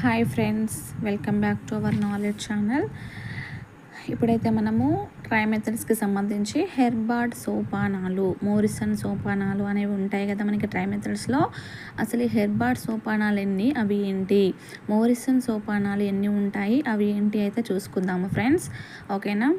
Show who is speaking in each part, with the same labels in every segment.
Speaker 1: Hi friends welcome back to our knowledge channel. ఇప్పుడైతే మనము try మెథడ్స్కి సంబంధించి హెర్బార్డ్ సోపానాలు మోరిసన్ సోపానాలు అనేవి ఉంటాయి కదా మనకి ట్రై మెథడ్స్లో. అసలు ఈ హెర్బార్డ్ సోపానాలు ఎన్ని అవి ఏంటి? మోరిసన్ సోపానాలు ఎన్ని ఉంటాయి అవి ఏంటి? అయితే చూసుకుందాము ఫ్రెండ్స్. ఓకేనా?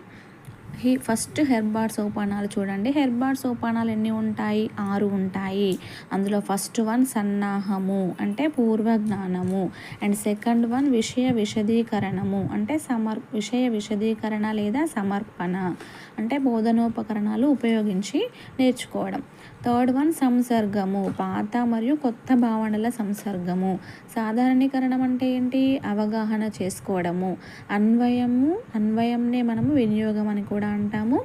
Speaker 1: హీ ఫస్ట్ హెర్బార్ సోపానాలు చూడండి. హెర్బార్ సోపానాలు ఎన్ని ఉంటాయి? ఆరు ఉంటాయి. అందులో ఫస్ట్ వన్ సన్నాహము అంటే పూర్వ జ్ఞానము అండ్ సెకండ్ వన్ విషయ విశదీకరణము అంటే సమర్ విషయ విశదీకరణ లేదా సమర్పణ అంటే బోధనోపకరణాలు ఉపయోగించి నేర్చుకోవడం. థర్డ్ వన్ సంసర్గము పాత మరియు కొత్త భావనల సంసర్గము. సాధారణీకరణం అంటే ఏంటి? అవగాహన చేసుకోవడము. అన్వయము అన్వయంనే మనము వినియోగం అని కూడా అంటాము.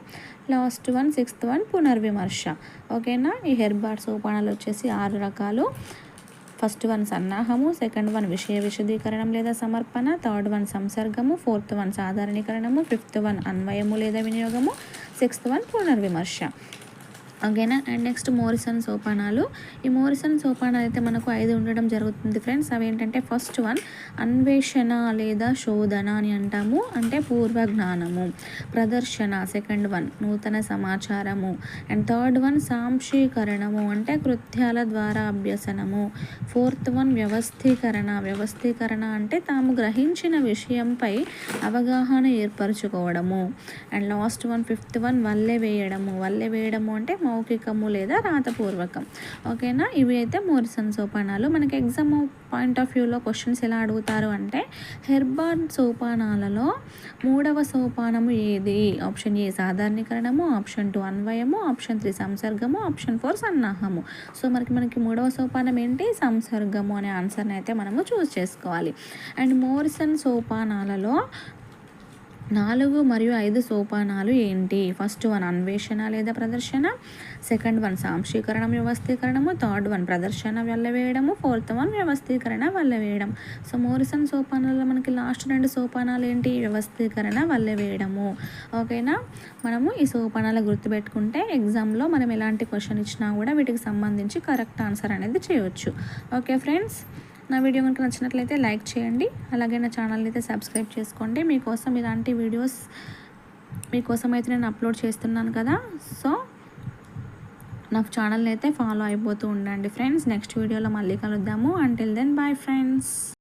Speaker 1: లాస్ట్ వన్ సిక్స్త్ వన్ పునర్విమర్శ. ఓకేనా? ఈ హెర్బార్ సోపానాలు వచ్చేసి ఆరు రకాలు. ఫస్ట్ వన్ సన్నాహము. సెకండ్ వన్ విషయ విశదీకరణం లేదా సమర్పణ. థర్డ్ వన్ సంసర్గము. ఫోర్త్ వన్ సాధారణీకరణము. ఫిఫ్త్ వన్ అన్వయము లేదా వినియోగము. సిక్స్త్ వన్ పునర్విమర్శ. ఓకేనా? అండ్ నెక్స్ట్ మోరిసన్ సోపానాలు. ఈ మోరిసన్ సోపానాలు అయితే మనకు ఐదు ఉండడం జరుగుతుంది ఫ్రెండ్స్. అవి ఏంటంటే ఫస్ట్ వన్ అన్వేషణ లేదా శోధన అని అంటాము. అంటే పూర్వ జ్ఞానము ప్రదర్శన. సెకండ్ వన్ నూతన సమాచారము. అండ్ థర్డ్ వన్ సాంశీకరణము అంటే కృత్యాల ద్వారా అభ్యసనము. Fourth one వ్యవస్థీకరణ. వ్యవస్థీకరణ అంటే తాము గ్రహించిన విషయంపై అవగాహన ఏర్పరచుకోవడము. And last one fifth one వల్లె వేయడము. వల్లె వేయడము అంటే మౌఖికము లేదా రాతపూర్వకం. ఓకేనా? ఇవి అయితే మోరిసన్ సోపానాలు. మనకి ఎగ్జామ్ పాయింట్ ఆఫ్ వ్యూలో క్వశ్చన్స్ ఎలా అడుగుతారు అంటే హెర్బాన్ సోపానాలలో మూడవ సోపానము ఏది? ఆప్షన్ ఏ సాధారణీకరణము ఆప్షన్ టూ అన్వయము ఆప్షన్ త్రీ సంసర్గము ఆప్షన్ ఫోర్ సన్నాహము. సో మనకి మనకి మూడవ సోపానం ఏంటి? సంసర్గము అనే ఆన్సర్ని అయితే మనము చూస్ చేసుకోవాలి. అండ్ మోరిసన్ సోపానాలలో నాలుగు మరియు ఐదు సోపానాలు ఏంటి? ఫస్ట్ వన్ అన్వేషణ లేదా ప్రదర్శన. సెకండ్ వన్ సాంశీకరణం వ్యవస్థీకరణము. థర్డ్ వన్ ప్రదర్శన వెళ్ళవేయడము ఫోర్త్ వన్ వ్యవస్థీకరణ వెళ్ళవేయడం సో మోరిసన్ సోపానాల్లో మనకి లాస్ట్ రెండు సోపానాలు ఏంటి? వ్యవస్థీకరణ వెళ్ళవేయడము ఓకేనా మనము ఈ సోపానాలు గుర్తుపెట్టుకుంటే ఎగ్జామ్లో మనం ఎలాంటి క్వశ్చన్ ఇచ్చినా కూడా వీటికి సంబంధించి కరెక్ట్ ఆన్సర్ అనేది చేయవచ్చు ఓకే ఫ్రెండ్స్ నా వీడియో కనుక నచ్చినట్లయితే లైక్ చేయండి. అలాగే నా ఛానల్ని అయితే సబ్స్క్రైబ్ చేసుకోండి. మీకోసం ఇలాంటి వీడియోస్ మీకోసం అయితే నేను అప్లోడ్ చేస్తున్నాను కదా. సో నా ఛానల్ని అయితే ఫాలో అయిపోతూ ఉండండి ఫ్రెండ్స్. నెక్స్ట్ వీడియోలో మళ్ళీ కలుద్దాము. Until then bye friends